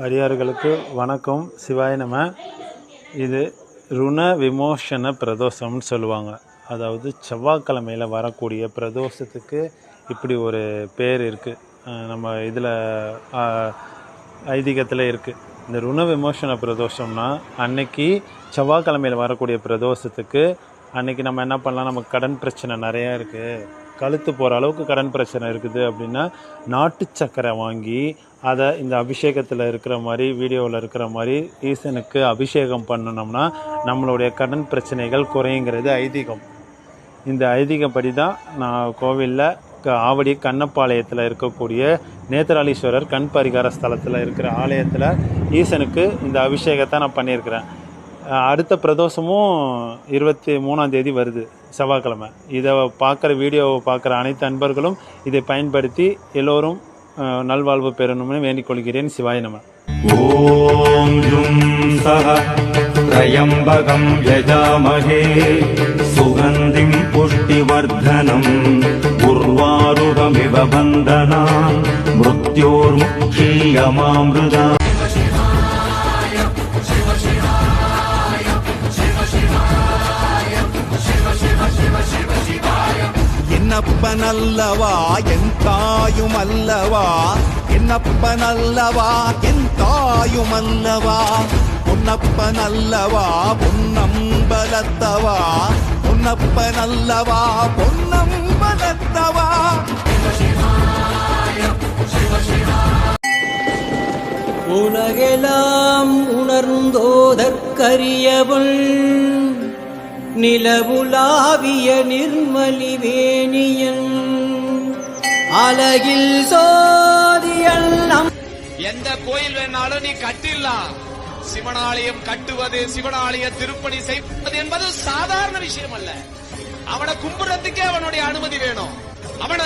அடியார்களுக்கு வணக்கம். சிவாய நம. இது ருண விமோசன பிரதோஷம்னு சொல்லுவாங்க. அதாவது செவ்வாய்க்கிழமையில் வரக்கூடிய பிரதோஷத்துக்கு இப்படி ஒரு பேர் இருக்குது நம்ம இதில் ஐதீகத்தில் இருக்குது இந்த ருண விமோசன பிரதோஷம்னா அன்னைக்கு செவ்வாய்க்கிழமையில் வரக்கூடிய பிரதோஷத்துக்கு அன்றைக்கி நம்ம என்ன பண்ணலாம்? நமக்கு கடன் பிரச்சனை நிறையா இருக்குது கழுத்து போகிற அளவுக்கு கடன் பிரச்சனை இருக்குது அப்படின்னா நாட்டு சக்கரை வாங்கி அதை இந்த அபிஷேகத்தில் இருக்கிற மாதிரி வீடியோவில் இருக்கிற மாதிரி ஈசனுக்கு அபிஷேகம் பண்ணணும்னா நம்மளுடைய கடன் பிரச்சனைகள் குறையுங்கிறது ஐதீகம். இந்த ஐதீகப்படி தான் நான் கோவிலில் க- ஆவடி கண்ணப்பாளையத்தில் இருக்கக்கூடிய நேத்திராளீஸ்வரர் கண் பரிகார ஸ்தலத்தில் இருக்கிற ஆலயத்தில் ஈசனுக்கு இந்த அபிஷேகத்தை நான் பண்ணியிருக்கிறேன். அடுத்த பிரதோஷமும் இருபத்தி மூணாம் தேதி வருது செவ்வாய்க்கிழமை இதை பார்க்குற வீடியோவை பார்க்குற அனைத்து அன்பர்களும் இதை பயன்படுத்தி எல்லோரும் அஹ், நல்வாழ்வு பெறணும்னு வேண்டிக் கொள்கிறேன் சிவாய நம ॐ जुं सः त्र्यम्बकं यजामहे सुगन्धिं पुष्टिवर्धनम् उर्वारुकमिव बन्धनान् मृत्योर्मुक्षीयमामृता என்னப்பனல்லவா? என் தாயும் அல்லவா என்னப்பனல்லவா? என் தாயும் அல்லவா பொன்னப்பனல்லவா? பொன்னம்பலத்தவா? பொன்னப்பனல்லவா? பொன்னம்பலத்தவா? உலகெல்லாம் உணர்ந்தோதற்கரியவள் நிலவுலாவிய நிர்மலிவேணியன் அழகில் சோதியல் எந்த கோயில் வேணாலும் நீ கட்டிடலாம் சிவனாலயம் கட்டுவது சிவனாலய திருப்பணி செய்வது என்பது சாதாரண விஷயம் அல்ல அவனை கும்பிடுறதுக்கே அவனுடைய அனுமதி வேணும். அவன்